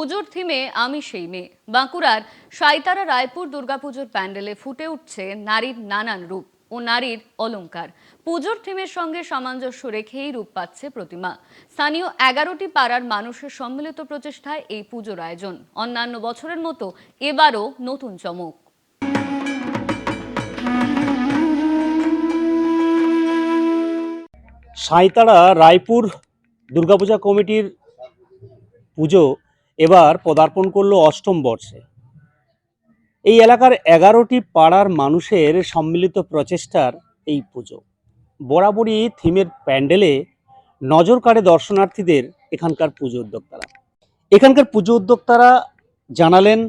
পুজোর থিমে আমি সেই মেয়ে। বাঁকুড়ার সাইতারা রায়পুর দুর্গাপুজোর প্যান্ডেলে ফুটে উঠছে নারীর নানান রূপ ও নারীর অলংকার। পুজোর থিমের সঙ্গে সামঞ্জস্য রেখেই রূপ পাচ্ছে প্রতিমা। স্থানীয় এগারোটি পাড়ার মানুষের সম্মিলিত প্রচেষ্টায় এই পুজোর আয়োজন। অন্যান্য বছরের মতো এবারও নতুন চমক। সাঁইতারা রায়পুর দুর্গাপূজা কমিটির পুজো এবার পদার্পণ করল অষ্টম বর্ষে। এই এলাকার এগারোটি পাড়ার মানুষের সম্মিলিত প্রচেষ্টার এই পুজো। বরাবরই থিমের প্যান্ডেলে নজর কাড়ে দর্শনার্থীদের এখানকার পুজো উদ্যোক্তারা। এখানকার পুজো উদ্যোক্তারা জানালেন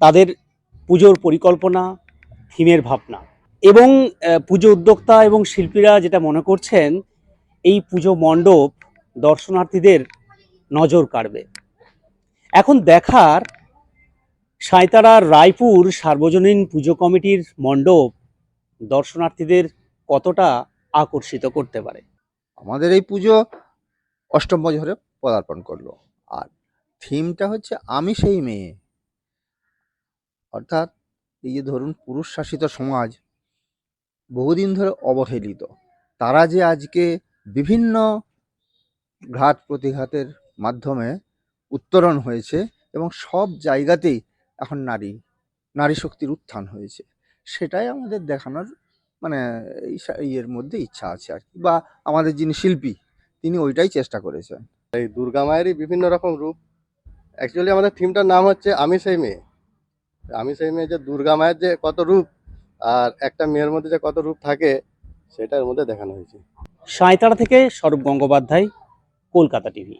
তাদের পুজোর পরিকল্পনা, থিমের ভাবনা এবং পুজো উদ্যোক্তা এবং শিল্পীরা যেটা মনে করছেন, এই পুজো মণ্ডপ দর্শনার্থীদের নজর কাড়বে। এখন দেখার সাঁইতারা রায়পুর সার্বজনীন পুজো কমিটির মণ্ডপ দর্শনার্থীদের কতটা আকর্ষিত করতে পারে? আমাদের এই পুজো অষ্টম বছরে পদার্পণ করল। আর থিমটা হচ্ছে আমি সেই মেয়ে। অর্থাৎ এই যে ধরুন পুরুষ শাসিত সমাজ বহুদিন ধরে অবহেলিত। তারা যে আজকে বিভিন্ন ঘাত প্রতিঘাতের মাধ্যমে উত্তরণ হয়েছে এবং সব জায়গাতেই এখন নারী নারী শক্তির উত্থান হয়েছে। সেটাই আমাদের দেখানোর মানে এই ইয়ের মধ্যে ইচ্ছা আছে আর কি। বা আমাদের যিনি শিল্পী তিনি ওইটাই চেষ্টা করেছেন। এই দুর্গা মায়েরই বিভিন্ন রকম রূপ। অ্যাকচুয়ালি আমাদের থিমটার নাম হচ্ছে আমি সেই মেয়ে। আমি সেই মেয়ে যে দুর্গা মায়ের যে কত রূপ আর একটা মেয়ের মধ্যে যে কত রূপ থাকে সেটার মধ্যে দেখানো হয়েছে। সাঁইতারা থেকে স্বরূপ গঙ্গোপাধ্যায় কলকাতা টিভি।